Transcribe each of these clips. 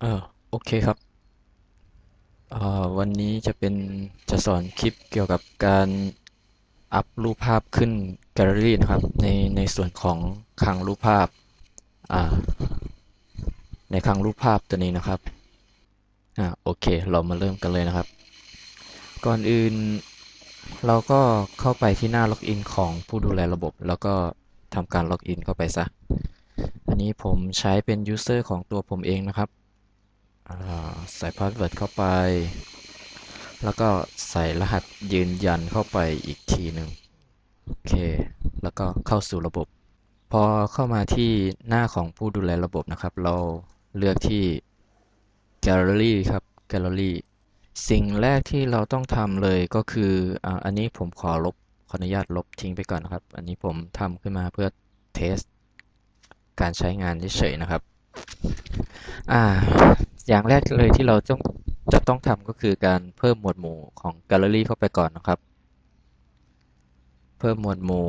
เออโอเคครับเอ่อวันนี้จะเป็นจะสอนคลิปเกี่ยวกับการอัพรูปภาพขึ้นแกลเลอรี่นะครับ ในในส่วนของคลังรูปภาพอ่าในคลังรูปภาพตัวนี้นะครับอ่าโอเค เรามาเริ่มกันเลยนะครับ ก่อนอื่นเราก็เข้าไปที่หน้าล็อกอินของผู้ดูแลระบบ แล้วก็ทำการล็อกอินเข้าไปซะ อันนี้ผมใช้เป็น user ของตัวผมเองนะครับ ใส่พาสเวิร์ดเข้าไป แล้วก็ใส่รหัสยืนยันเข้าไปอีกทีหนึ่งโอเค แล้วก็เข้าสู่ระบบ พอเข้ามาที่หน้าของผู้ดูแลระบบนะครับ เราเลือกที่ Gallery ครับ Gallery สิ่งแรกที่เราต้องทำเลยก็คือออันนี้ผมขอลบขออนุญาตลบทิ้งไปก่อนนะครับ อันนี้ผมทำขึ้นมาเพื่อเทสการใช้งานเฉยๆนะครับ อ่า อย่างแรกเลยที่เราต้องจะต้องทำก็คือการเพิ่มหมวดหมู่ของแกลเลอรี่เข้าไปก่อนนะครับ เพิ่มหมวดหมู่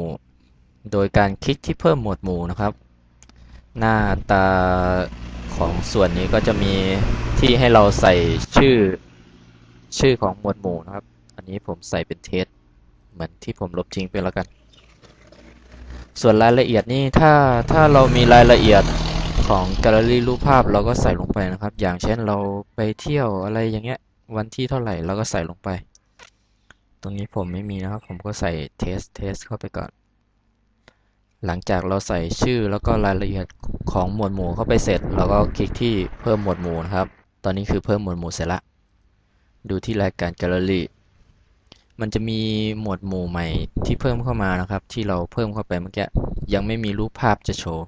โดยการคลิกที่เพิ่มหมวดหมู่นะครับ หน้าตาของส่วนนี้ก็จะมีที่ให้เราใส่ชื่อชื่อของหมวดหมู่นะครับ อันนี้ผมใส่เป็นเทสเหมือนที่ผมลบทิ้งไปแล้วกัน ส่วนรายละเอียดนี่ถ้าถ้าเรามีรายละเอียด ของแกลเลอรี่รูปภาพเราก็ใส่ลงไปนะครับ อย่างเช่นเราไปเที่ยวอะไรอย่างเงี้ย วันที่เท่าไหร่เราก็ใส่ลงไป ตรงนี้ผมไม่มีนะครับ ผมก็ใส่เทสเทสเข้าไปก่อน หลังจากเราใส่ชื่อแล้วก็รายละเอียดของหมวดหมู่เข้าไปเสร็จ เราก็คลิกที่เพิ่มหมวดหมู่นะครับ ตอนนี้คือเพิ่มหมวดหมู่เสร็จละ ดูที่รายการแกลเลอรี่ มันจะมีหมวดหมู่ใหม่ที่เพิ่มเข้ามานะครับ ที่เราเพิ่มเข้าไปเมื่อกี้ ยังไม่มีรูปภาพจะโชว์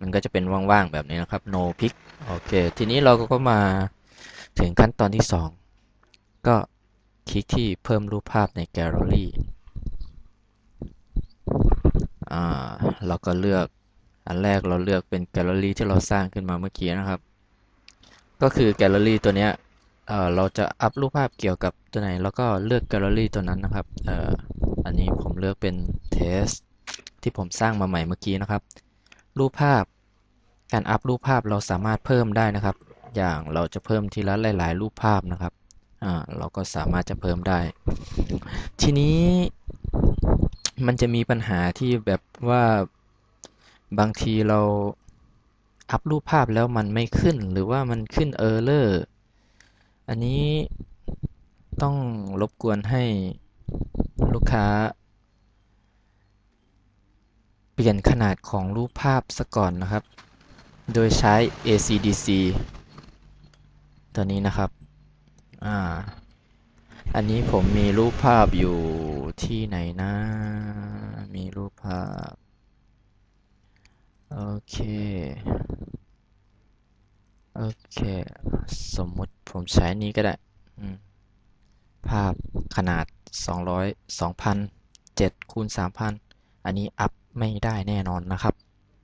มันก็จะเป็นว่างๆแบบนี้นะครับ no pic โอเค ทีนี้เราก็มาถึงขั้นตอนที่ 2 ก็คลิกที่เพิ่มรูปภาพในแกลเลอรี่เราก็เลือกอันแรกเราเลือกเป็นแกลเลอรี่ที่เราสร้างขึ้นมาเมื่อกี้นะครับ ก็คือแกลเลอรี่ตัวเนี้ยเเราจะอัพรูปภาพเกี่ยวกับตัวไหน แล้วก็เลือกแกลเลอรี่ตัวนั้นนะครับอ่ออันนี้ผมเลือกเป็นเทสที่ผมสร้างมาใหม่เมื่อกี้นะครับ รูปภาพ การอัพรูปภาพเราสามารถเพิ่มได้นะครับ อย่างเราจะเพิ่มทีละหลาย ๆ รูปภาพนะครับอ่าเราก็สามารถจะเพิ่มได้ ทีนี้มันจะมีปัญหาที่แบบว่าบางทีเราอัพรูปภาพแล้วมันไม่ขึ้นหรือว่ามันขึ้นเออร์เลอร์อันนี้ต้องรบกวนให้ลูกค้า ปลี่ยนขนาดของรูปภาพซะก่อนนะครับ โดยใช้ ACDC ตัวนี้นะครับ อ่า อันนี้ผมมีรูปภาพอยู่ที่ไหนนะ มีรูปภาพ โอเค โอเค สมมุติผมใช้นี้ก็ได้ ภาพขนาด 200 2007คูณ3,000 อันนี้อัพ ไม่ได้แน่นอนนะครับ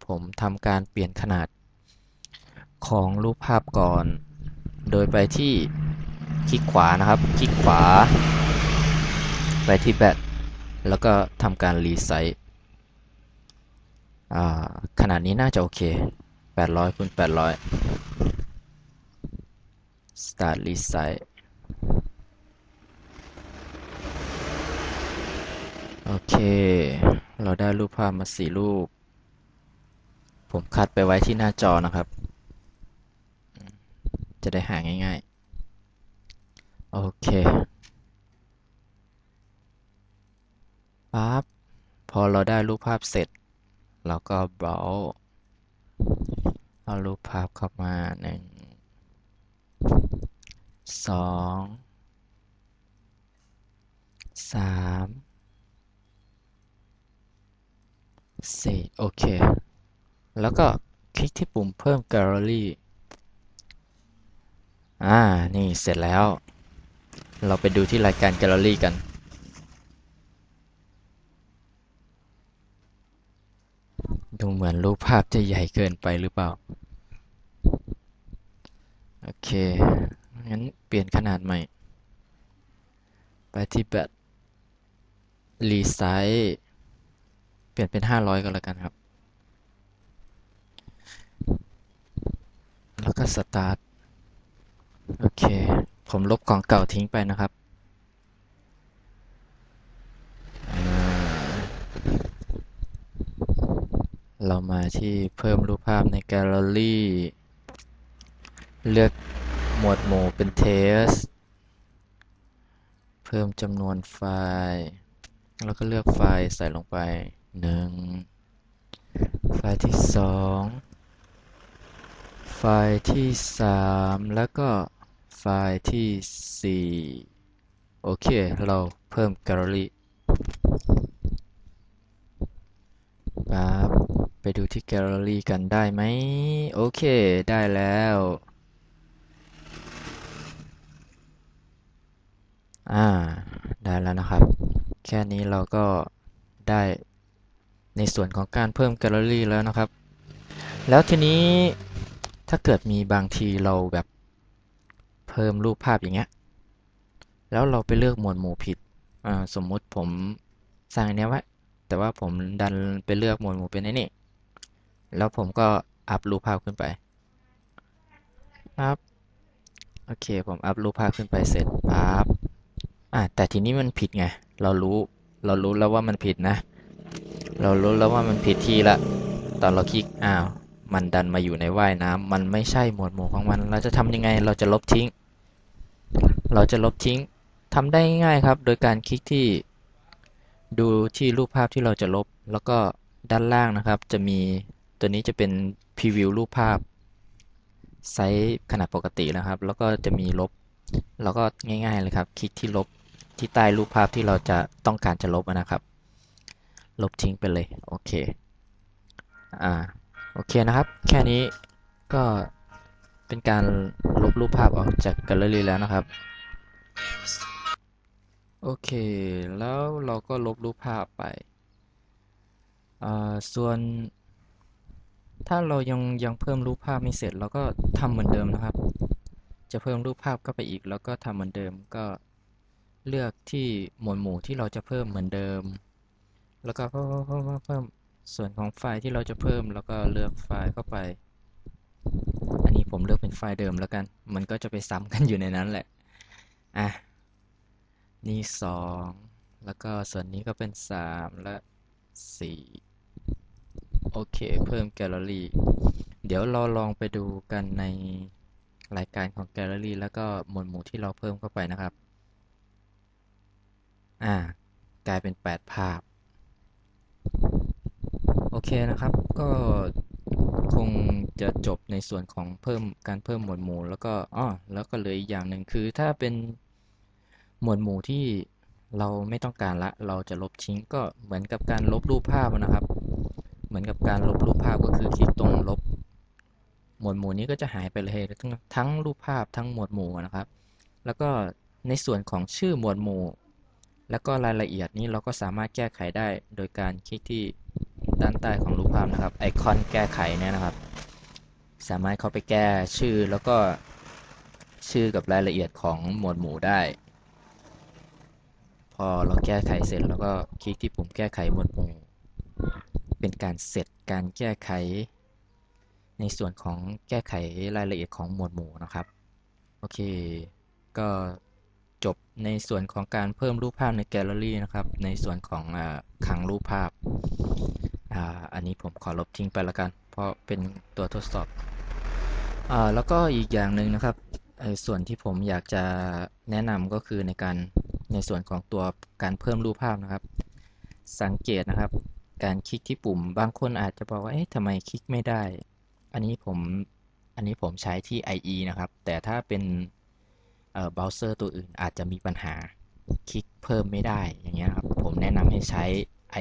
ผมทำการเปลี่ยนขนาดของรูปภาพก่อน โดยไปที่คลิกขวานะครับ คลิกขวา ไปที่แบตแล้วก็ทำการรีไซส์ขนาดนี้น่าจะโอเค 800คูณ800 start resize โอเค เราได้รูปภาพมาสี่รูป ผมคัดไปไว้ที่หน้าจอนะครับ จะได้หาง่ายๆ โอเคปั๊บพอเราได้รูปภาพเสร็จ เราก็ browse เอารูปภาพเข้ามาหนึ่งสองสาม สี่โอเค แล้วก็คลิกที่ปุ่มเพิ่มแกลเลอรี่อ่า นี่เสร็จแล้ว เราไปดูที่รายการแกลเลอรี่กัน ดูเหมือนรูปภาพจะใหญ่เกินไปหรือเปล่า โอเค งั้นเปลี่ยนขนาดใหม่ ไปที่แบตรีไซส์ เปลี่ยนเป็น500ก็แล้วกันครับ แล้วก็สตาร์ท โอเค ผมลบของเก่าทิ้งไปนะครับ เรามาที่เพิ่มรูปภาพในแกลเลอรี่ เลือกหมวดหมู่เป็น test เพิ่มจำนวนไฟล์ แล้วก็เลือกไฟล์ใส่ลงไป 1ไฟล์ที่2ไฟล์ที่3แล้วก็ไฟล์ที่4โอเค เราเพิ่มแกลเลอรี่ครับไปดูที่แกลเลอรี่กันได้ไหมโอเค ได้แล้วอ่าได้แล้วนะครับ แค่นี้เราก็ได้ ในส่วนของการเพิ่มแกลเลอรี่แล้วนะครับ แล้วทีนี้ถ้าเกิดมีบางทีเราแบบเพิ่มรูปภาพอย่างเงี้ย แล้วเราไปเลือกหมวดหมู่ผิด สมมุติผมสร้างอันเนี้ยไว้ แต่ว่าผมดันไปเลือกหมวดหมู่เป็นไอ้นี่ แล้วผมก็อัพรูปภาพขึ้นไปปั๊บโอเค ผมอัพรูปภาพขึ้นไปเสร็จปั๊บอะแต่ทีนี้มันผิดไง เรารู้ เรารู้แล้วว่ามันผิดนะ เรารู้แล้วว่ามันผิดที่ละ ตอนเราคลิกอ้าว มันดันมาอยู่ในว่ายน้ำมันไม่ใช่หมวดหมู่ของมัน เราจะทำยังไง เราจะลบทิ้ง เราจะลบทิ้งทำได้ง่ายครับ โดยการคลิกที่ดูที่รูปภาพที่เราจะลบ แล้วก็ด้านล่างนะครับ จะมีตัวนี้จะเป็นพรีวิวรูปภาพไซส์ขนาดปกตินะครับ แล้วก็จะมีลบเราก็ง่ายๆเลยครับ คลิกที่ลบที่ใต้รูปภาพที่เราจะต้องการจะลบนะครับ ลบทิ้งไปเลย โอเค อ่า โอเคนะครับ แค่นี้ก็เป็นการลบรูปภาพออกจากแกลเลอรี่แล้วนะครับ โอเค แล้วเราก็ลบรูปภาพไป อ่า ส่วน ถ้าเรายังยังเพิ่มรูปภาพไม่เสร็จเราก็ทำเหมือนเดิมนะครับ จะเพิ่มรูปภาพเข้าไปอีก แล้วก็ทำเหมือนเดิมก็เลือกที่หมวดหมู่ที่เราจะเพิ่มเหมือนเดิม แล้วก็เพิ่มเพิ่มเพิ่มเพิ่มส่วนของไฟล์ที่เราจะเพิ่มแล้วก็เลือกไฟล์เข้าไป อันนี้ผมเลือกเป็นไฟล์เดิมแล้วกัน มันก็จะไปซ้ำกันอยู่ในนั้นแหละ อะ นี่สองแล้วก็ส่วนนี้ก็เป็นสามและสี่โอเค เพิ่มแกลเลอรี่ เดี๋ยวเราลองไปดูกันในรายการของแกลเลอรี่แล้วก็หมวดหมู่ที่เราเพิ่มเข้าไปนะครับ อ่ากลายเป็น 8 ภาพ โอเคนะครับ ก็คงจะจบในส่วนของเพิ่มการเพิ่มหมวดหมู่ แล้วก็อ๋อแล้วก็เลืออีกอย่างหนึ่งคือถ้าเป็นหมวดหมู่ที่เราไม่ต้องการละ เราจะลบทิ้งก็เหมือนกับการลบรูปภาพนะครับ เหมือนกับการลบรูปภาพก็คือคลิกตรงลบ หมวดหมู่นี้ก็จะหายไปเลยทั้งทั้งรูปภาพทั้งหมวดหมู่นะครับ แล้วก็ในส่วนของชื่อหมวดหมู่ แล้วก็รายละเอียดนี้เราก็สามารถแก้ไขได้โดยการคลิกที่ด้านใต้ของรูปภาพนะครับ ไอคอนแก้ไขเนี่ยนะครับ สามารถเข้าไปแก้ชื่อแล้วก็ชื่อกับรายละเอียดของหมวดหมู่ได้ พอเราแก้ไขเสร็จแล้วก็คลิกที่ปุ่มแก้ไขหมวดหมู่ เป็นการเสร็จการแก้ไข ในส่วนของแก้ไขรายละเอียดของหมวดหมู่นะครับ โอเค ก็ จบในส่วนของการเพิ่มรูปภาพในแกลเลอรี่นะครับ ในส่วนของอคลังรูปภาพออันนี้ผมขอลบทิ้งไปแล้วกัน เพราะเป็นตัวทดสอบอแล้วก็อีกอย่างหนึ่งนะครับส่วนที่ผมอยากจะแนะนำก็คือในการในส่วนของตัวการเพิ่มรูปภาพนะครับ สังเกตนะครับ การคลิกที่ปุ่มบางคนอาจจะบอกว่าเอ๊ะทำไมคลิกไม่ได้ อันนี้ผมอันนี้ผมใช้ที่ IE นะครับ แต่ถ้าเป็น เบราว์เซอร์ตัวอื่นอาจจะมีปัญหาคลิกเพิ่มไม่ได้อย่างเงี้ยครับ ผมแนะนำให้ใช้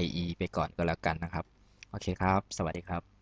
IE ไปก่อนก็แล้วกันนะครับ โอเคครับ สวัสดีครับ